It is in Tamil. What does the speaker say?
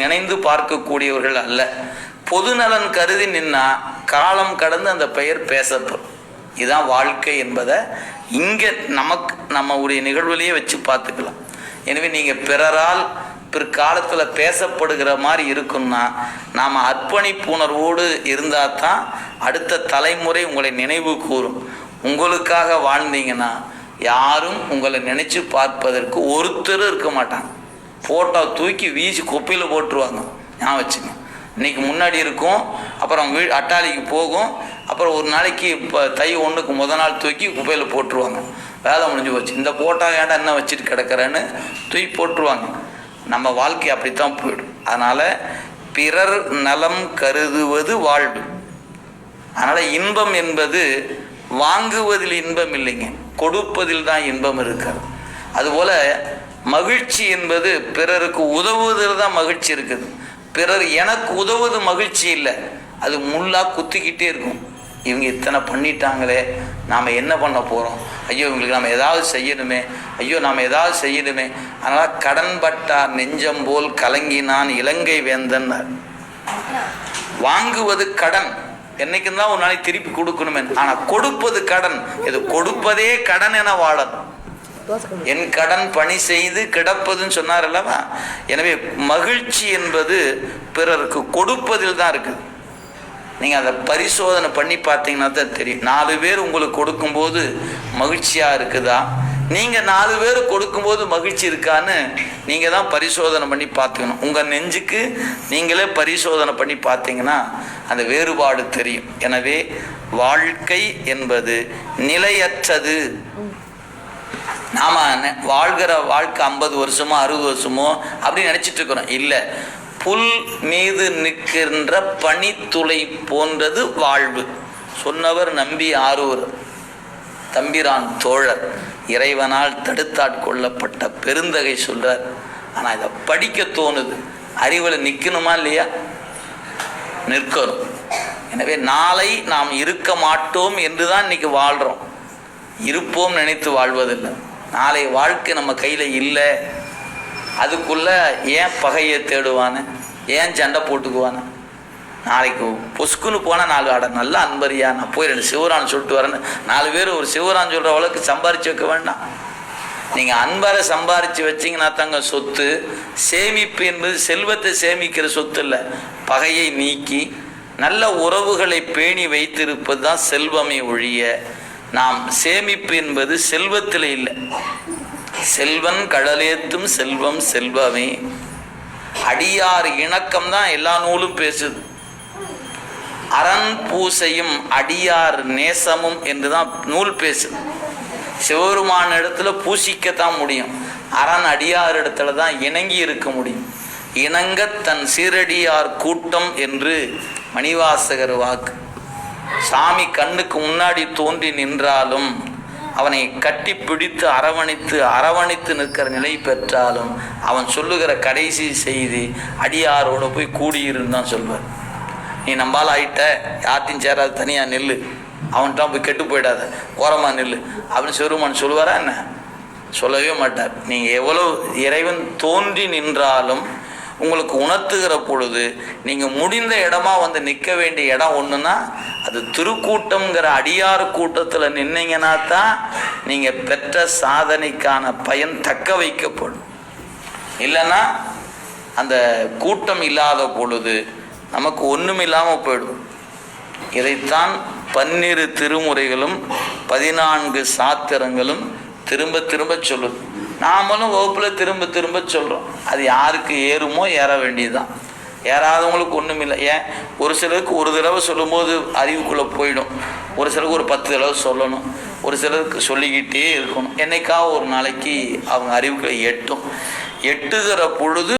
நினைந்து பார்க்கக்கூடியவர்கள் அல்ல. பொதுநலன் கருதி நின்னா காலம் கடந்து அந்த பெயர் பேசப்படும். இதுதான் வாழ்க்கை என்பதை இங்கே நமக்கு நம்மளுடைய நிகழ்வுலேயே வச்சு பார்த்துக்கலாம். எனவே நீங்கள் பிறரால் பிற்காலத்தில் பேசப்படுகிற மாதிரி இருக்குன்னா நாம் அர்ப்பணிப்புணர்வோடு இருந்தால் தான் அடுத்த தலைமுறை உங்களை நினைவு கூறும். உங்களுக்காக வாழ்ந்தீங்கன்னா யாரும் உங்களை நினச்சி பார்ப்பதற்கு ஒருத்தரும் இருக்க மாட்டாங்க. ஃபோட்டோ தூக்கி வீசி குப்பையில் போட்டுருவாங்க. ஞாபகம் வச்சுங்க இன்றைக்கி முன்னாடி இருக்கும் அப்புறம் வீ அட்டாளிக்கு போகும் அப்புறம் ஒரு நாளைக்கு இப்போ தை ஒன்றுக்கு முத நாள் தூக்கி குப்பையில் போட்டுருவாங்க. வேலை முடிஞ்சு போச்சு. இந்த ஃபோட்டோ ஏன்டா என்ன வச்சுட்டு கிடக்கிறேன்னு தூக்கி போட்டுருவாங்க. நம்ம வாழ்க்கை அப்படித்தான் போயிடும். அதனால் பிறர் நலம் கருதுவது வாழ்வு. அதனால் இன்பம் என்பது வாங்குவதில் இன்பம் இல்லைங்க. கொடுப்பதில் தான் இன்பம் இருக்கிறது. அதுபோல் மகிழ்ச்சி என்பது பிறருக்கு உதவுவதில் தான் மகிழ்ச்சி இருக்குது. பிறர் எனக்கு உதவுவது மகிழ்ச்சி இல்லை. அது முள்ளாக குத்திக்கிட்டே இருக்கும். இவங்க இத்தனை பண்ணிட்டாங்களே நாம் என்ன பண்ண போகிறோம் ஐயோ இவங்களுக்கு நம்ம ஏதாவது செய்யணுமே. ஐயோ நாம் ஏதாவது செய்யணுமே. அதனால் கடன்பட்டார் நெஞ்சம் போல் கலங்கினான் இலங்கை வேந்தன்னார். வாங்குவது கடன். என்னைக்கு தான் ஒரு நாளைக்கு திருப்பி கொடுக்கணுமே. ஆனால் கொடுப்பது கடன். இது கொடுப்பதே கடன் என வாழணும். என் கடன் பணி செய்து கிடப்பதுன்னு சொன்னார் அல்லவா எனவே மகிழ்ச்சி என்பது பிறருக்கு கொடுப்பதில் தான் இருக்குது. நீங்கள் அதை பரிசோதனை பண்ணி பார்த்தீங்கன்னா தான் தெரியும். நாலு பேர் உங்களுக்கு கொடுக்கும்போது மகிழ்ச்சியாக இருக்குதா? நீங்கள் நாலு பேர் கொடுக்கும்போது மகிழ்ச்சி இருக்கான்னு நீங்கள் தான் பரிசோதனை பண்ணி பார்த்துக்கணும். உங்கள் நெஞ்சுக்கு நீங்களே பரிசோதனை பண்ணி பார்த்தீங்கன்னா அந்த வேறுபாடு தெரியும். எனவே வாழ்க்கை என்பது நிலையற்றது. நாம் வாழ்கிற வாழ்க்கை ஐம்பது வருஷமோ அறுபது வருஷமோ அப்படின்னு நினச்சிட்டு இருக்கிறோம். இல்லை புல் மீது நிற்கின்ற பனித்துளை போன்றது வாழ்வு. சொன்னவர் நம்பி ஆரூர் தம்பிரான் தோழர் இறைவனால் தடுத்தாட்கொள்ளப்பட்ட பெருந்தகை சொல்கிறார் ஆனால் இதை படிக்க தோணுது. அறிவில் நிற்கணுமா இல்லையா? நிற்கணும். எனவே நாளை நாம் இருக்க மாட்டோம் என்று தான் இன்னைக்கு வாழ்கிறோம் இருப்போம் நினைத்து வாழ்வதில்லை. நாளை வாழ்க்கை நம்ம கையில் இல்லை. அதுக்குள்ள ஏன் பகையை தேடுவானே? ஏன் சண்டை போட்டுக்குவானே? நாளைக்கு பொசுக்குன்னு போனால் நாலு அட நல்ல அன்பரியா நான் போய் ரெண்டு சிவரான் சொல்லிட்டு வரேன்னு. நாலு பேர் ஒரு சிவரான் சொல்கிற அளவுக்கு சம்பாரிச்சு வைக்க வேண்டாம். நீங்கள் அன்பரை சம்பாரித்து வச்சீங்கன்னா தாங்க சொத்து. சேமிப்பு என்பது செல்வத்தை சேமிக்கிற சொத்து இல்லை. பகையை நீக்கி நல்ல உறவுகளை பேணி வைத்திருப்பது தான் செல்வமே ஒழிய. நாம் சேமிப்பு என்பது செல்வத்தில் இல்லை. செல்வன் கடலேத்தும் செல்வம் செல்வமே. அடியார் இணக்கம் தான் எல்லா நூலும் பேசுது. அரண் பூசையும் அடியார் நேசமும் என்று தான் நூல் பேசுது. சிவபெருமான இடத்துல பூசிக்கத்தான் முடியும். அரண் அடியார் இடத்துல தான் இணங்கி இருக்க முடியும். இணங்க தன் சீரடியார் கூட்டம் என்று மணிவாசகர் வாக்கு. சாமி கண்ணுக்கு முன்னாடி தோன்றி நின்றாலும் அவனை கட்டி பிடித்து அரவணைத்து அரவணைத்து நிற்கிற நிலை பெற்றாலும் அவன் சொல்லுகிற கடைசி செய்தி அடியாரோடு போய் கூடியிருந்தான் சொல்வார். நீ நம்பால் ஆயிட்ட யார்த்தையும் சேராது தனியாக நெல் அவன்கிட்ட போய் கெட்டு போயிடாத ஓரமாக நெல் அப்படின்னு சிவருமான் சொல்லுவாரா என்ன? சொல்லவே மாட்டார். நீங்கள் எவ்வளோ இறைவன் தோன்றி நின்றாலும் உங்களுக்கு உணர்த்துகிற பொழுது நீங்கள் முடிந்த இடமா வந்து நிற்க வேண்டிய இடம் ஒன்றுனா அது திருக்கூட்டம்ங்கிற அடியார் கூட்டத்தில் நின்னீங்கன்னா தான் நீங்கள் பெற்ற சாதனைக்கான பயன் தக்க வைக்கப்படும். இல்லைன்னா அந்த கூட்டம் இல்லாத பொழுது நமக்கு ஒன்றும் இல்லாமல் போயிடும். இதைத்தான் பன்னிரு திருமுறைகளும் பதினான்கு சாத்திரங்களும் திரும்ப திரும்ப சொல்லுது. நாமளும் வகுப்பில் திரும்ப திரும்ப சொல்கிறோம் அது யாருக்கு ஏறுமோ ஏற வேண்டியதுதான். ஏறாதவங்களுக்கு ஒன்றும் இல்லை ஏன்? ஒரு சிலருக்கு ஒரு தடவை சொல்லும்போது அறிவுக்குள்ளே போயிடும். ஒரு சிலருக்கு ஒரு பத்து தடவை சொல்லணும். ஒரு சிலருக்கு சொல்லிக்கிட்டே இருக்கணும். என்னைக்காக ஒரு நாளைக்கு அவங்க அறிவுக்குள்ளே எட்டும். எட்டுகிற பொழுது